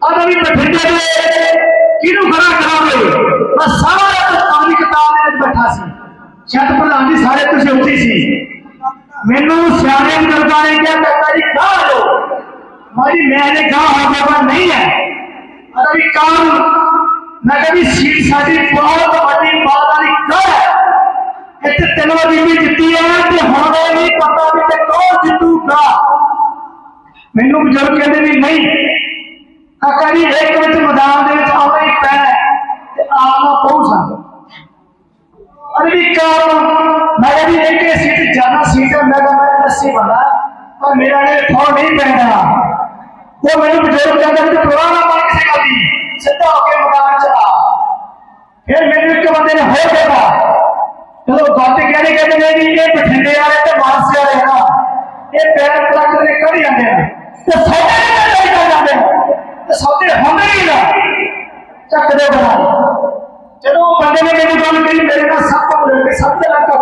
اور ابھی بٹھنڈے دے کینو کھڑا کرا لے بس سارا کام کتاب میں بیٹھا سی۔ چھت پردھان جی سارے تسے اٹھی سی۔ مینو سیانے بزرگاں کیا کہتا جی کہاں لو ہماری میں نے کہا ہر نہیں ہے۔ اور ابھی کام، میں کبھی سیٹ ساری بہت بڑی بات کر ہے؟ اتنے تین بجے بھی جیتی ہے تو ہمیں نہیں پتا بھی کہ کون جیتوں گا مینو بزرگ کہتے بھی نہیں۔ کاری ایک وچ میدان دے وچ آنا ہی پے تے آنا پہنچا اور بھی کار میں بھی ایک سیٹ جانا، سیٹ ہے، میں میں اسی والا پر میرا نے تھوڑ نہیں پہنا وہ میں نے بزرگ کہتا کہ پرانا مار کسی کا بھی سیدھا ہو کے مقابلے چلا۔ پھر میں نے کے بندے نے ہو کہا چلو بات کہنے کہتے ہیں کہ یہ بٹھنڈے والے تے مارس والے ہیں یہ پیر پلک نے کڑی آندے ہیں۔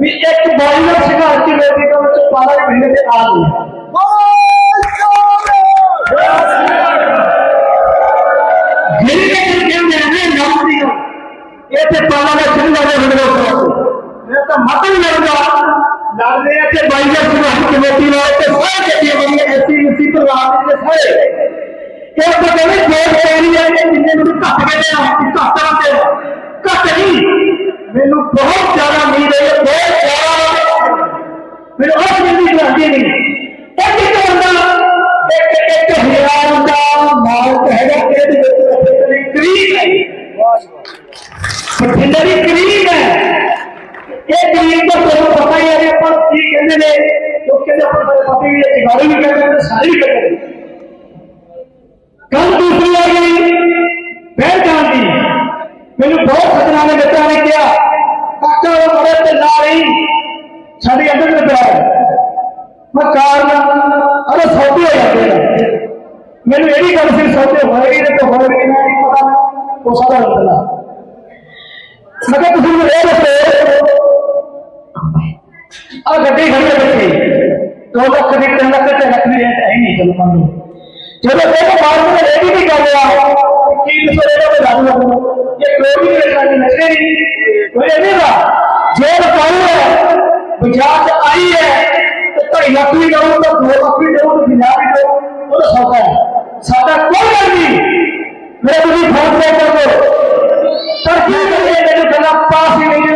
بھی ایک بالی شکار کی بیٹی کا بچے پالک بھیڑنے کے آ گئی کے گھر کے اندر ہمیں نام دیا۔ یہ تھے پالا کا چند والے بندوں کو میں۔ تو متن لڑکا لڑنے تھے بالی شکار کی بیٹی والے تھے سارے کے لیے ایسی مصیبت آ گئی تھے سارے یہ پتہ نہیں بہت پہلی ہے پھر اور جلدی چلاتے نہیں۔ ایسے تو بندہ دیکھتے دیکھتے ہزار کا مال کہہ گا کریم ہے۔ بٹھنڈا کریم ہے۔ ایک کریم کو تو پتہ ہی ہے پر یہ کہنے نے جو کہنے پر سارے پتہ ہی ہے تجاری بھی کہتے ہیں ساری بھی کہتے کل دوسری آ گئی پھر جان دی۔ بہت خطرہ نے بچہ نے کیا کاکا وہ مرے لا رہی۔ ਸਾਡੀ ਅੰਦਰ ਦੇ ਪਿਆ ਮੈਂ ਕਾਰਨ ਅਰੇ ਸੌਦੇ ਹੋ ਜਾਂਦੇ ਨੇ ਮੈਨੂੰ ਇਹ ਵੀ ਗੱਲ ਸੀ ਸੌਦੇ ਹੋਏਗੀ ਤੇ ਹੋਏਗੀ ਨਾ ਨਹੀਂ ਪਤਾ ਉਹ ਸਾਰਾ ਹੁੰਦਾ ਮੈਂ ਕਿਹਾ ਤੁਸੀਂ ਮੈਨੂੰ ਇਹ ਦੱਸੋ ਆ ਗੱਡੀ ਖੜੀ ਹੈ ਬੱਚੀ ਦੋ ਲੱਖ ਦੀ ਤਿੰਨ ਲੱਖ ਤੇ ਲੱਖ ਦੀ ਰੇਟ ਹੈ ਹੀ ਨਹੀਂ ਚਲੋ ਮੰਨ ਲਓ ਜਦੋਂ ਇਹ ਬਾਅਦ ਵਿੱਚ ਰੇਡੀ ਵੀ ਕਰ ਲਿਆ ਕੀ ਦੱਸੋ ਇਹਦਾ ਕੋਈ ਲਾਗੂ ਲੱਗੂ ਇਹ ਕੋਈ ਵੀ ਰੇਟ ਨਹੀਂ ਨਸ਼ੇ ਨਹੀਂ ਕੋਈ ਇਹ ਨਹੀਂ ਦਾ ਜੇ ਰਕਾਉ بنیاد آئی ہے تو ڈھائی بھی تو دو بھی تو بھی وہ تو ہے۔ کوئی گل نہیں۔ میرے تھی فون پے کر دو ترقی میرے گلا پاس ہی نہیں